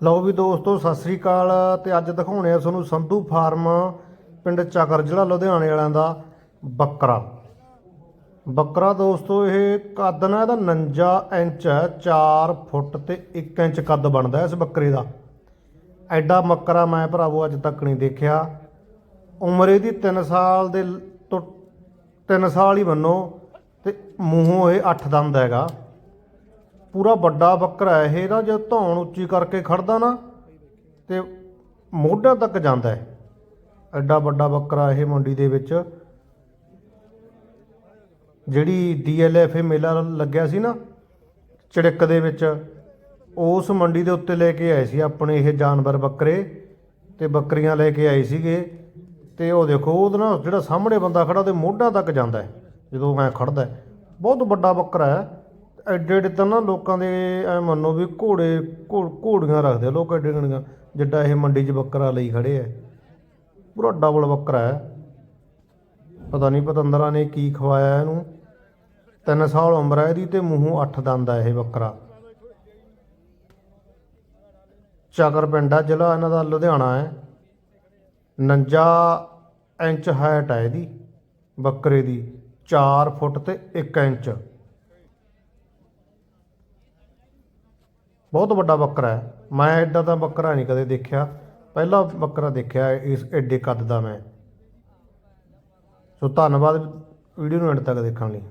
ਲਓ ਵੀ ਦੋਸਤੋ, ਸਤਿ ਸ੍ਰੀ ਅਕਾਲ ਤੇ ਅੱਜ ਦਿਖਾਉਣੇ ਆ ਤੁਹਾਨੂੰ ਸੰਧੂ ਫਾਰਮ ਪਿੰਡ ਚੱਕਰ, ਜ਼ਿਲ੍ਹਾ ਲੁਧਿਆਣੇ ਵਾਲਿਆਂ ਦਾ ਬੱਕਰਾ। ਬੱਕਰਾ ਦੋਸਤੋ, ਇਹ ਕੱਦ ਨਾ ਇਹਦਾ 49 ਇੰਚ ਹੈ 4 ਫੁੱਟ ਤੇ 1 ਇੰਚ ਕੱਦ ਬਣਦਾ ਇਸ ਬੱਕਰੇ ਦਾ। ਐਡਾ ਬੱਕਰਾ ਮੈਂ ਭਰਾਵੋ ਅੱਜ ਤੱਕ ਨਹੀਂ ਦੇਖਿਆ। ਉਮਰ ਇਹਦੀ 3 ਸਾਲ ਦੇ ਤੋਂ 3 ਸਾਲ ਹੀ ਬੰਨੋ ਤੇ ਮੂੰਹੋਂ ਇਹ 8 ਦੰਦ ਹੈਗਾ। ਪੂਰਾ ਵੱਡਾ ਬੱਕਰਾ ਹੈ ਇਹ ਨਾ ਜੇ ਧੌਣ ਉੱਚੀ ਕਰਕੇ ਖੜਦਾ ਨਾ, ਤੇ ਮੋਢਿਆਂ ਤੱਕ ਜਾਂਦਾ ਹੈ। ਐਡਾ ਵੱਡਾ ਬੱਕਰਾ ਇਹ ਮੰਡੀ ਦੇ ਵਿੱਚ। ਜਿਹੜੀ ਡੀਐਲਐਫਏ ਮੇਲਾ ਲੱਗਿਆ ਸੀ ਨਾ, ਚੜਿੱਕ ਦੇ ਵਿੱਚ, ਉਸ ਮੰਡੀ ਦੇ ਉੱਤੇ ਲੈ ਕੇ ਆਏ ਸੀ ਆਪਣੇ ਇਹ ਜਾਨਵਰ ਬੱਕਰੇ, ਤੇ ਬੱਕਰੀਆਂ ਲੈ ਕੇ ਆਏ ਸੀਗੇ। ਤੇ ਉਹ ਦੇਖੋ, ਉਹਦਾ ਨਾ ਜਿਹੜਾ ਸਾਹਮਣੇ ਬੰਦਾ ਖੜਾ, ਉਹਦੇ ਮੋਢਿਆਂ ਤੱਕ ਜਾਂਦਾ ਜਦੋਂ ਮੈਂ ਖੜਦਾ ਬਹੁਤ ਵੱਡਾ ਬੱਕਰਾ ਹੈ। ਐਡੇ ਐਡੇ ਤਾਂ ਨਾ ਲੋਕਾਂ ਦੇ ਐ ਮੰਨੋ ਵੀ ਘੋੜੇ ਘੋੜ- ਘੋੜੀਆਂ ਰੱਖਦੇ ਆ ਲੋਕ ਐਡੇ ਗਣੀਆਂ ਜਿੱਡਾ ਇਹ ਮੰਡੀ 'ਚ ਬੱਕਰਾ ਲਈ ਖੜੇ ਐ ਪੂਰਾ ਡਬਲ ਬੱਕਰਾ ਹੈ। ਪਤਾ ਨਹੀਂ ਪਤੰਦਰਾਂ ਨੇ ਕੀ ਖਵਾਇਆ ਇਹਨੂੰ। ਤਿੰਨ ਸਾਲ ਉਮਰ ਹੈ ਇਹਦੀ ਤੇ ਮੂੰਹੋਂ ਅੱਠ ਦੰਦ ਹੈ ਇਹ ਬੱਕਰਾ। ਚਾਕਰ ਪਿੰਡ ਆ, ਜ਼ਿਲ੍ਹਾ ਇਹਨਾਂ ਦਾ ਲੁਧਿਆਣਾ ਹੈ। 49 ਇੰਚ ਹਾਈਟ ਹੈ ਇਹਦੀ, ਬੱਕਰੇ ਦੀ 4 ਫੁੱਟ ਤੇ 1 ਇੰਚ। ਬਹੁਤ ਵੱਡਾ ਬੱਕਰਾ ਹੈ। ਮੈਂ ਐਡਾ ਤਾਂ ਬੱਕਰਾ ਨਹੀਂ ਕਦੇ ਦੇਖਿਆ। ਪਹਿਲਾ ਬੱਕਰਾ ਦੇਖਿਆ ਇਸ ਐਡੇ ਕੱਦ ਦਾ ਮੈਂ। ਸੋ ਧੰਨਵਾਦ ਵੀਡੀਓ ਨੂੰ ਐਂਡ ਤੱਕ ਦੇਖਣ ਲਈ।